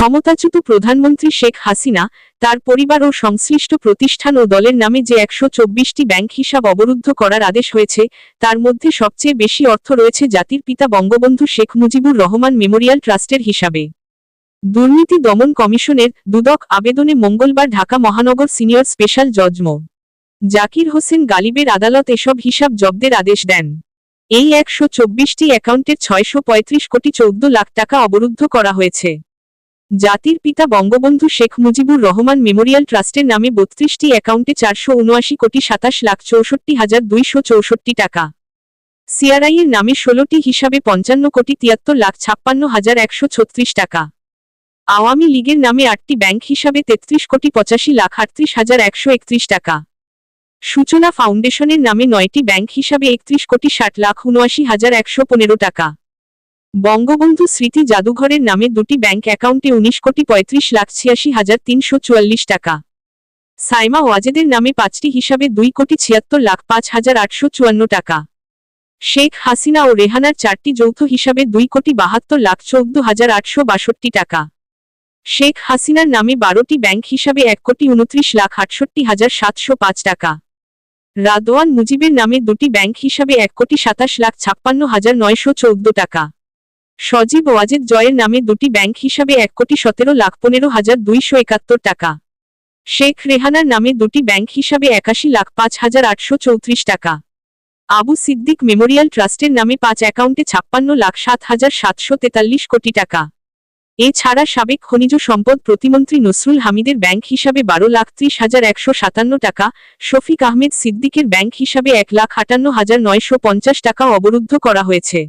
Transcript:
ক্ষমতাচ্যুত প্রধানমন্ত্রী শেখ হাসিনা, তার পরিবার ও সংশ্লিষ্ট প্রতিষ্ঠান ও দলের নামে যে একশো চব্বিশটি ব্যাংক হিসাব অবরুদ্ধ করার আদেশ হয়েছে, তার মধ্যে সবচেয়ে বেশি অর্থ রয়েছে জাতির পিতা বঙ্গবন্ধু শেখ মুজিবুর রহমান মেমোরিয়াল ট্রাস্টের হিসাবে। দুর্নীতি দমন কমিশনের দুদক আবেদনে মঙ্গলবার ঢাকা মহানগর সিনিয়র স্পেশাল জজ মো. জাকির হোসেন গালিবের আদালত এসব হিসাব জব্দের আদেশ দেন। এই একশো চব্বিশটি অ্যাকাউন্টের ছয়শো পঁয়ত্রিশ কোটি চৌদ্দ লাখ টাকা অবরুদ্ধ করা হয়েছে। জাতির পিতা বঙ্গবন্ধু শেখ মুজিবুর রহমান মেমোরিয়াল ট্রাস্টের নামে বত্রিশটি অ্যাকাউন্টে চারশো উনআশি কোটি সাতাশ লাখ চৌষট্টি হাজার দুইশো চৌষট্টি টাকা। সিআরআই এর নামে ষোলোটি হিসাবে পঞ্চান্ন কোটি তিয়াত্তর লাখ ছাপ্পান্ন হাজার একশো ছত্রিশ টাকা। আওয়ামী লীগের নামে আটটি ব্যাংক হিসাবে তেত্রিশ কোটি পঁচাশি লাখ আটত্রিশ হাজার একশো একত্রিশ টাকা। সূচনা ফাউন্ডেশনের নামে নয়টি ব্যাংক হিসাবে একত্রিশ কোটি ষাট লাখ উনআশি হাজার একশো পনেরো টাকা। বঙ্গবন্ধু স্মৃতি জাদুঘরের নামে দুটি ব্যাংক অ্যাকাউন্টে উনিশ কোটি পঁয়ত্রিশ লাখ ছিয়াশি হাজার তিনশো চুয়াল্লিশ টাকা। সাইমা ওয়াজেদের নামে পাঁচটি হিসাবে দুই কোটি ছিয়াত্তর লাখ পাঁচ হাজার আটশো চুয়ান্ন টাকা। শেখ হাসিনা ও রেহানার চারটি যৌথ হিসাবে দুই কোটি বাহাত্তর লাখ চৌদ্দ হাজার আটশো বাষট্টি টাকা। শেখ হাসিনার নামে বারোটি ব্যাংক হিসাবে এক কোটি উনত্রিশ লাখ আটষট্টি হাজার সাতশো পাঁচ টাকা। রাদওয়ান মুজিবের নামে দুটি ব্যাংক হিসাবে এক কোটি সাতাশ লাখ ছাপ্পান্ন হাজার নয়শো চৌদ্দ টাকা। সজীব ওয়াজেদ জয়ের নামে দুটি ব্যাংক হিসাবে এক কোটি সতেরো লাখ পনেরো হাজার দুইশো একাত্তর টাকা। শেখ রেহানার নামে দুটি ব্যাংক হিসাবে একাশি লাখ পাঁচ হাজার আটশো চৌত্রিশ টাকা। আবু সিদ্দিক মেমোরিয়াল ট্রাস্টের নামে পাঁচ অ্যাকাউন্টে ছাপ্পান্ন লাখ সাত হাজার সাতশো তেতাল্লিশ কোটি টাকা। এছাড়া সাবেক খনিজ সম্পদ প্রতিমন্ত্রী নসরুল হামিদের ব্যাংক হিসাবে বারো লাখ ত্রিশ হাজার একশো সাতান্ন টাকা, শফিক আহমেদ সিদ্দিকের ব্যাংক হিসাবে এক লাখ আটান্ন হাজার নয়শো পঞ্চাশ টাকা অবরুদ্ধ করা হয়েছে।